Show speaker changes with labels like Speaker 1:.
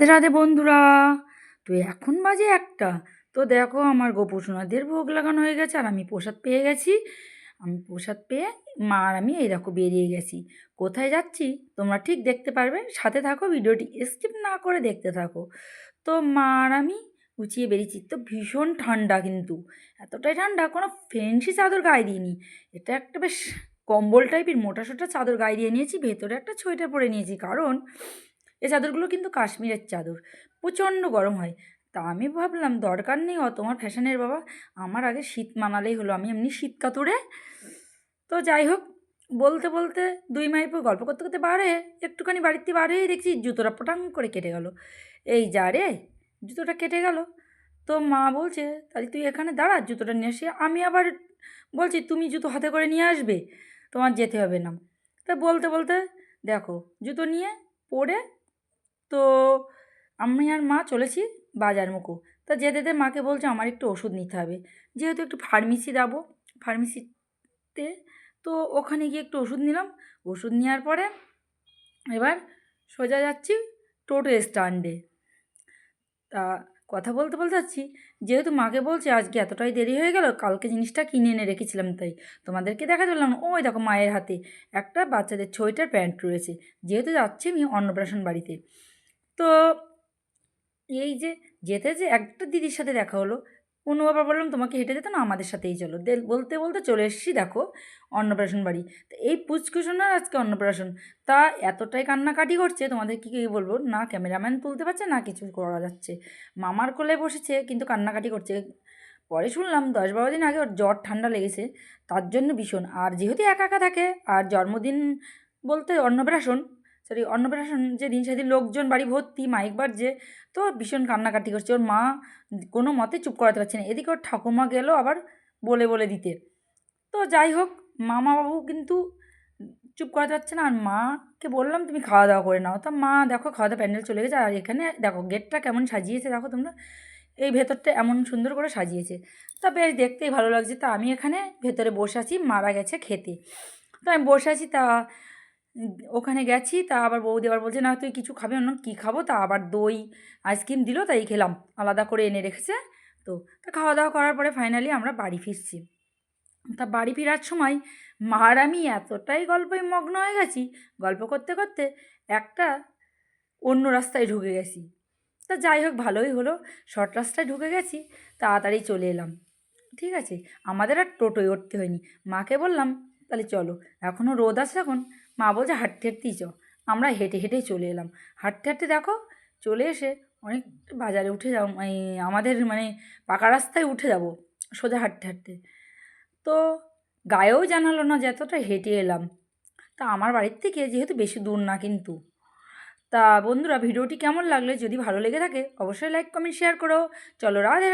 Speaker 1: রাধে বন্ধুরা, তো এখন বাজে একটা। তো দেখো আমার গোপু সোনাদের ভোগ লাগানো হয়ে গেছে আর আমি প্রসাদ পেয়ে গেছি। আমি প্রসাদ পেয়ে মা আর আমি এই দেখো বেরিয়ে গেছি। কোথায় যাচ্ছি? তোমরা ঠিক দেখতে পারবে। সাথে থাকো, ভিডিওটি স্কিপ না করে দেখতে থাকো। তো মা আর আমি উঁচিয়ে বেরিয়েছি। তো ভীষণ ঠান্ডা কিন্তু। এতটাই ঠান্ডা, কোনো ফেন্সি চাদর গায়ে দিইনি। এটা একটা বেশ কম্বল টাইপের মোটা সোটা চাদর গায়ে দিয়ে নিয়েছি, ভেতরে একটা সোয়েটার পরে নিয়েছি। কারণ এই চাদরগুলো কিন্তু কাশ্মীরের চাদর। প্রচণ্ড গরম হয়। তা আমি ভাবলাম, দরকার নেই অত, আমার ফ্যাশনের বাবা। আমার আগে শীত মানালেই হলো, আমি এমনি শীত কাতুরে। তো যাই হোক, বলতে বলতে দুই মাইল পর গল্প করতে করতে বাড়ে একটুখানি বাড়িতে বাড়ে দেখছি জুতোটা পটাং করে কেটে গেল। এই যা রে, জুতোটা কেটে গেল। তো মা বলছে, তাহলে তুই এখানে দাঁড়া, জুতোটা নিয়ে আসি। আমি আবার বলছি, তুমি জুতো হাতে করে নিয়ে আসবে, তোমার যেতে হবে না। তা বলতে বলতে দেখো, জুতো নিয়ে পরে তো আমি আর মা চলেছি বাজার মুখো তা যেতে যেতে মাকে বলছে, আমার একটু ওষুধ নিতে হবে। যেহেতু একটু ফার্মেসি যাব ফার্মেসিতে তো ওখানে গিয়ে একটু ওষুধ নিলাম। ওষুধ নেওয়ার পরে এবার সোজা যাচ্ছি টোটো স্ট্যান্ডে তা কথা বলতে বলতে যাচ্ছি, যেহেতু মাকে বলছে আজকে এতটাই দেরি হয়ে গেল, কালকে জিনিসটা কিনে এনে রেখেছিলাম তাই। তোমাদেরকে দেখা দিলাম ওই দেখো মায়ের হাতে একটা বাচ্চাদের সোয়েটার প্যান্ট রয়েছে। যেহেতু যাচ্ছি আমি অন্নপ্রাশন বাড়িতে। তো এই যে যেতে যে একটা দিদির সাথে দেখা হলো। অন্য বাবার বললাম, তোমাকে হেঁটে যেতে না, আমাদের সাথেই চলো। দে, বলতে বলতে চলে এসেছি, দেখো, অন্নপ্রাশন বাড়ি। তো এই পুচকুশোনার আজকে অন্নপ্রাশন। তা এতটাই কান্নাকাটি করছে, তোমাদের কী কী বলব? না ক্যামেরাম্যান তুলতে পারছে, না কিছু করা যাচ্ছে। মামার কোলে বসেছে, কিন্তু কান্নাকাটি করছে। পরে শুনলাম, দশ বারো দিন আগে ওর জ্বর ঠান্ডা লেগেছে। তার জন্য ভীষণ। আর যেহেতু একা একা থাকে, আর জন্মদিন বলতে অন্নপ্রাশন সরি অন্নপ্রাশন যেদিন সেদিন লোকজন বাড়ি ভর্তি মাইক বাজছে তো ভীষণ কান্নাকাটি করছে। ওর মা কোনো মতে চুপ করাতে পারছে না। এদিকে ওর ঠাকুমা গেলো আবার বলে বলে দিতে। তো যাই হোক মামা বাবু কিন্তু চুপ করাতে পারছে না। আর মাকে বললাম, তুমি খাওয়া দাওয়া করে নাও। তা মা, দেখো, খাওয়া দাওয়া প্যান্ডেল চলে গেছে। আর এখানে দেখো, গেটটা কেমন সাজিয়েছে। দেখো তোমরা, এই ভেতরটা এমন সুন্দর করে সাজিয়েছে। তা বেশ দেখতেই ভালো লাগছে। তা আমি এখানে ভেতরে বসে আছি, মারা গেছে খেতে। তো আমি বসে আছি, তা ওখানে গেছি, তা আবার বৌদি আবার বলছে, না, তুই কিছু খাবি অন্য কী খাব? তা আবার দই, আইসক্রিম দিল, তাই খেলাম, আলাদা করে এনে রেখেছে, তো, তা খাওয়া দাওয়া করার পরে ফাইনালি আমরা বাড়ি ফিরছি। তা বাড়ি ফেরার সময়, মার আমি এতটাই গল্পে মগ্ন হয়ে গেছি, গল্প করতে করতে একটা অন্য রাস্তায় ঢুকে গেছি। তা যাই হোক, ভালোই হলো শর্ট রাস্তায় ঢুকে গেছি, তাড়াতাড়ি চলে এলাম, ঠিক আছে? আমাদের আর টোটোয় উঠতে হয়নি। মাকে বললাম, তাহলে চলো এখনও রোদ আছে এখন মা বলছে, হাঁটতে, হাঁটতেই চ আমরা হেঁটে, হেঁটেই চলে এলাম। হাঁটতে হাঁটতে দেখো, চলে এসে অনেক বাজারে উঠে যাও এই আমাদের মানে পাকা রাস্তায় উঠে যাব, সোজা হাঁটতে হাঁটতে। তো গায়েও জানালো না যে এতটা হেঁটে এলাম। তা আমার বাড়ির থেকে যেহেতু বেশি দূর না কিন্তু। তা বন্ধুরা, ভিডিওটি কেমন লাগলে? যদি ভালো লেগে থাকে, অবশ্যই লাইক কমেন্ট শেয়ার করো। চলো রাধে।